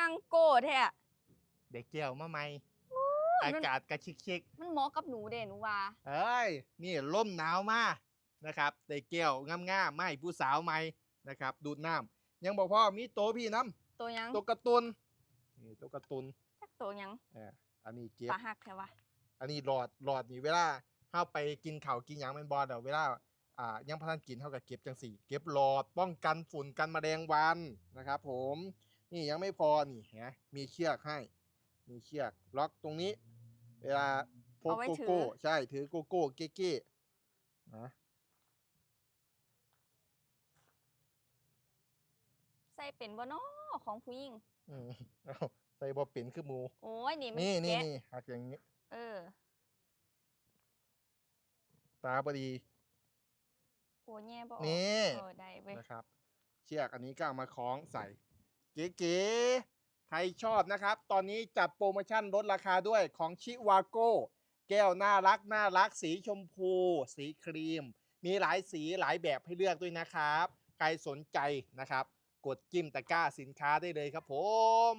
นั่งโก้แท้อะเด็กเกี่ยวมาใหม่มัอานกาศกระชิกชิกมันเหมาะกับหนูเด้หนูว่าๆเอ้ยนี่ร่มหนาวมากนะครับเด็กเกี่ยวงามๆไม่ผู้สาวใหม่นะครับ ดูดน้ำยังบอกพ่อมีโตพี่น้ตัวหยังำตัวการ์ตูนนี่ตัวการ์ตูนจักตัวหยังเอออันนี้เก็บปลาหักแท้วะอันนี้หลอดหลอดนี่เวลาเข้าไปกินข้าวกินหยังแมันบอลเดี๋ยวเวลาอ่ายังพทันกินเท่ากับเก็บจังสี่ เก็บหลอดป้องกันฝุ่นกันแมลงวันนะครับ ผม นี่ยังไม่พอนี่ฮะมีเชือกให้ มีเชือกล็อกตรงนี้ เวลาพกเอาไว้โกถือโก้ใช่ถือโกโก้เก๊ๆนะใส่เป็นบ่เนาะของผู้หญิงอืมเอาใส่บอเป็นคือหมู โอ้ยนี่มันนี่นี่แกะนี่หักอย่างนี้ เออ ตาพอดี โอ้แย่บ่ออกนี่ เออได้เว้ย นะครับ เชือกอันนี้ก็เอามาคล้องใส่ เก๋ๆใครชอบนะครับ ตอนนี้จัดโปรโมชั่นลดราคาด้วยของชิวาโก้แก้วน่ารักน่ารัก สีชมพู สีครีม มีหลายสีหลายแบบให้เลือกด้วยนะครับ ใครสนใจนะครับ กดจิ้มตะกร้าสินค้าได้เลยครับผม